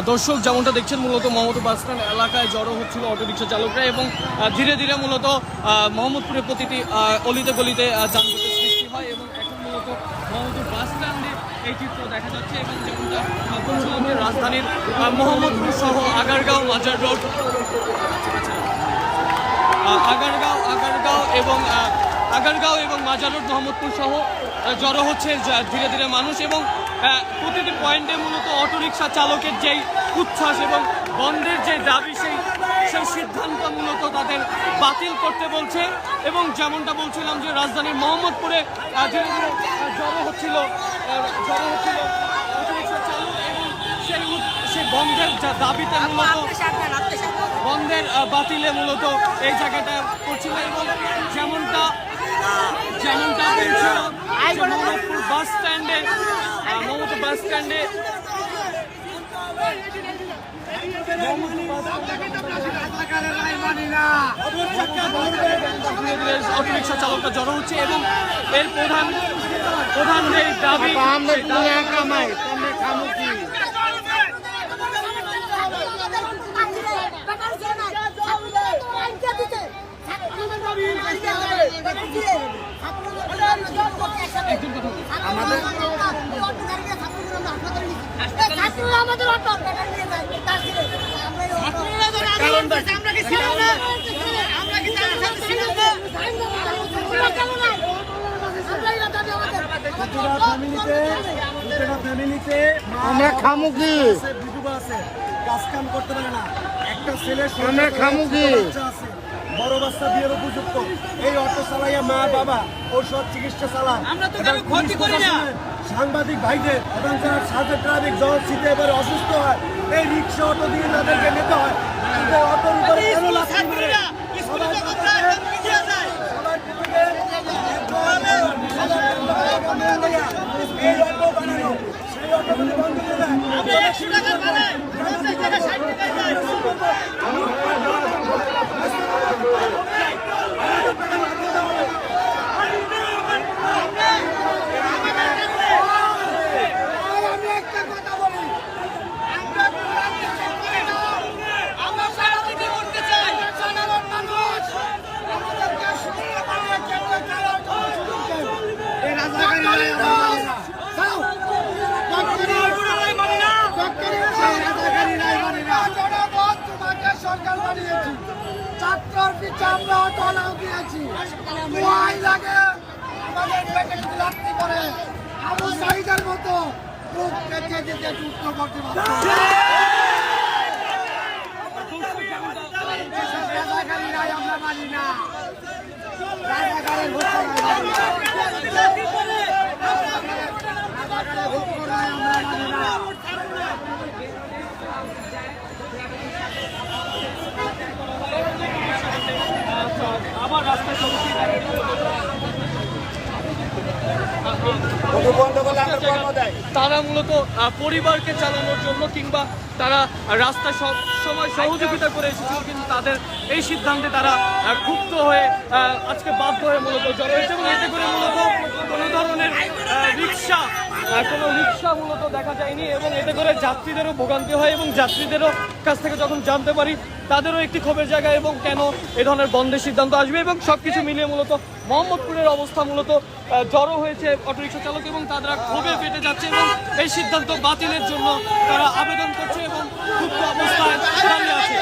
দর্শক যেমনটা দেখছেন, মূলত মোহাম্মদপুর বাস স্ট্যান্ড এলাকায় জড়ো হচ্ছিল অটোরিকশা চালকরা এবং ধীরে ধীরে মূলত মোহাম্মদপুরের প্রতিটি অলিতে গলিতে যানজটের সৃষ্টি হয় এবং এখন মূলত মোহাম্মদপুর বাস স্ট্যান্ডে এই চিত্র দেখা যাচ্ছে এবং যেমনটা যে রাজধানীর মোহাম্মদপুর সহ আগারগাঁও, মাজার রোড আগারগাঁও আগারগাঁও এবং আগারগাঁও এবং মাজার রোড মোহাম্মদপুর সহ জড়ো হচ্ছে ধীরে ধীরে মানুষ এবং প্রতিটি পয়েন্টে মূলত অটোরিকশা চালকের যেই উচ্ছ্বাস এবং বন্ধের যে দাবি সেই সেই সিদ্ধান্ত মূলত তাদের বাতিল করতে বলছে। এবং যেমনটা বলছিলাম যে রাজধানীর মোহাম্মদপুরে ধীরে ধীরে জড়ো হচ্ছিল জড়ো হচ্ছিল অটোরিকশা চালক এবং সেই সেই বন্ধের যা দাবিতে মূলত বন্ধের বাতিলে মূলত এই জায়গাটা করছিল এবং যেমনটা যেমনটা মোহাম্মদপুর বাস স্ট্যান্ডে মোহাম্মদপুর বাস স্ট্যান্ডে অটোরিক্সা চালকরা জড়ো হচ্ছে এবং এর প্রধান প্রধান যে দাবি আমাদের অটো আমরা তার খামু কি? আছে কাজ কাম করতে পারে না। একটা ছেলে আমরা খামু কি? বড় বাচ্চা বিয়ের উপযুক্ত। এই অটো চালাইয়া মা বাবা ঔষধ চিকিৎসা চালায় আমরা তো কারও ক্ষতি করি না। সাংবাদিক ভাইদের এবং যারা সাথে ট্রাফিক জল শীতে এবারে অসুস্থ হয় এই রিক্সা অটো দিয়ে তাদেরকে নিতে হয়। কিন্তু এই অটোর উপরে কেন লাথি মারে? সবাই তাদেরকে- সবাই তাদেরকে এই অটো বানানো। সেই অটোগুলি বন্ধ করে দেয়। আমি সরকার বানিয়েছি। চারটার পিছে আমরা অটলাও দিয়েছি। দোয়াই লাগে আমাদের পেটে বিলাপ্তি করে। আবু সাইদের মতো মুখ পেতে যেতে যুদ্ধ করতে আমরা মানি না। রাজাকারের ভুক্ত নাই মানি না। রাজাকারের ভুক্ত নাই আমরা মানি না আবার রাস্তায় চলছে তারা মূলত পরিবারকে চালানোর জন্য কিংবা তারা রাস্তায় সব সময় সহযোগিতা করে এসেছিল, কিন্তু তাদের এই সিদ্ধান্তে তারা ক্ষুব্ধ হয়ে আজকে বাধ্য হয়ে মূলত জড়ো এতে করে মূলত কোনো ধরনের রিক্সা কোনো রিক্সা মূলত দেখা যায়নি এবং এতে করে যাত্রীদেরও ভোগান্তি হয় এবং যাত্রীদেরও কাছ থেকে যখন জানতে পারি তাদেরও একটি ক্ষোভের জায়গা এবং কেন এ ধরনের বন্ধের সিদ্ধান্ত আসবে এবং সব কিছু মিলিয়ে মূলত মোহাম্মদপুরের অবস্থা মূলত জড়ো হয়েছে অটোরিকশা চালক এবং তারা ক্ষোভে পেটে যাচ্ছে এবং এই সিদ্ধান্ত বাতিলের জন্য তারা আবেদন করছে এবং ক্ষুব্ধ অবস্থায় দাঁড়িয়ে আছে।